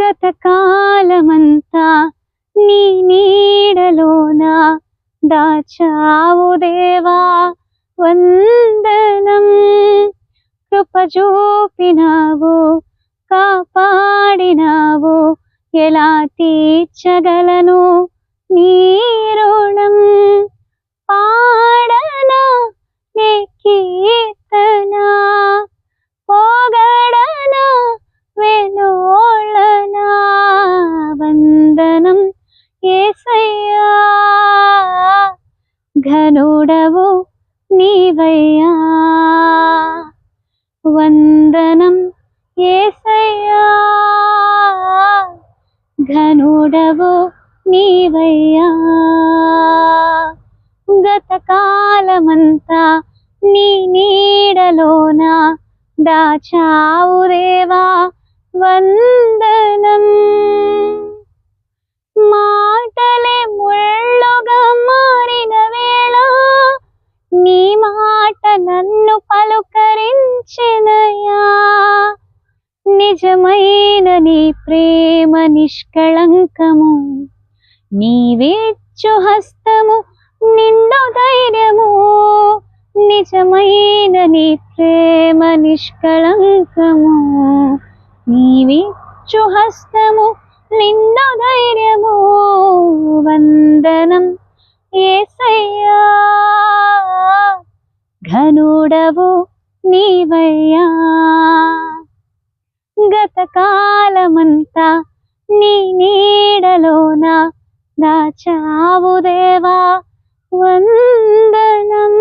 గత కాలమంతా నీ నీడలోన? దాచావు దేవా వందనం. కృప చూపినావు కాపాడినావు. ఎలా తీర్చగలను నీ రుణం? ఘనుడవు నీవయ్యా. వందనం ఏసయ్యా. ఘనుడవు నీవయ్యా. గతకాలమంతా నీ నీడలోన దాచావురేవా. వందనం నన్ను పలుకరించెనయా నిజమైన నీ ప్రేమ నిష్కళంకము నీవేచ్చు హస్తము నిండు ధైర్యము. నిజమైన నీ ప్రేమ నిష్కళంకము నీవిచ్చు హస్తము నిండు ధైర్యము. ఘనుడవు నీవయ్యా. గతకాలమంతా నీ నీడలోన దాచావు దేవా వందనం.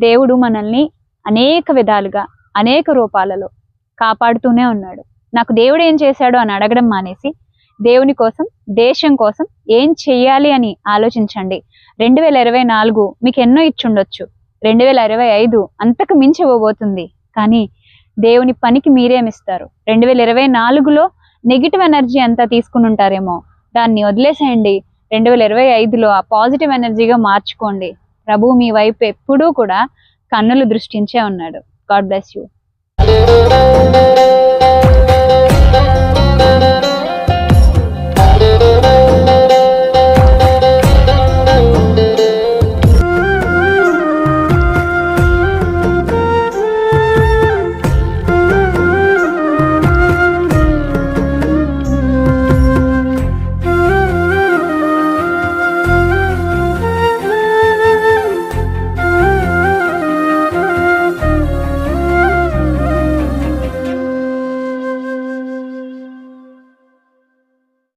దేవుడు మనల్ని అనేక విధాలుగా అనేక రూపాలలో కాపాడుతూనే ఉన్నాడు. నాకు దేవుడు ఏం చేశాడు అని అడగడం మానేసి దేవుని కోసం దేశం కోసం ఏం చెయ్యాలి అని ఆలోచించండి. రెండు వేల ఇరవై నాలుగు మీకు ఎన్నో ఇచ్చుండొచ్చు. రెండు వేల ఇరవై ఐదు అంతకు మించి ఇవ్వబోతుంది. కానీ దేవుని పనికి మీరేమిస్తారు రెండు వేల ఇరవై నాలుగులో నెగిటివ్ ఎనర్జీ అంతా తీసుకుని ఉంటారేమో. దాన్ని వదిలేసేయండి. రెండు వేల ఇరవై ఐదులో ఆ పాజిటివ్ ఎనర్జీగా మార్చుకోండి. ప్రభు మీ వైపు ఎప్పుడూ కూడా కన్నులు దృష్టించే ఉన్నాడు. God bless you.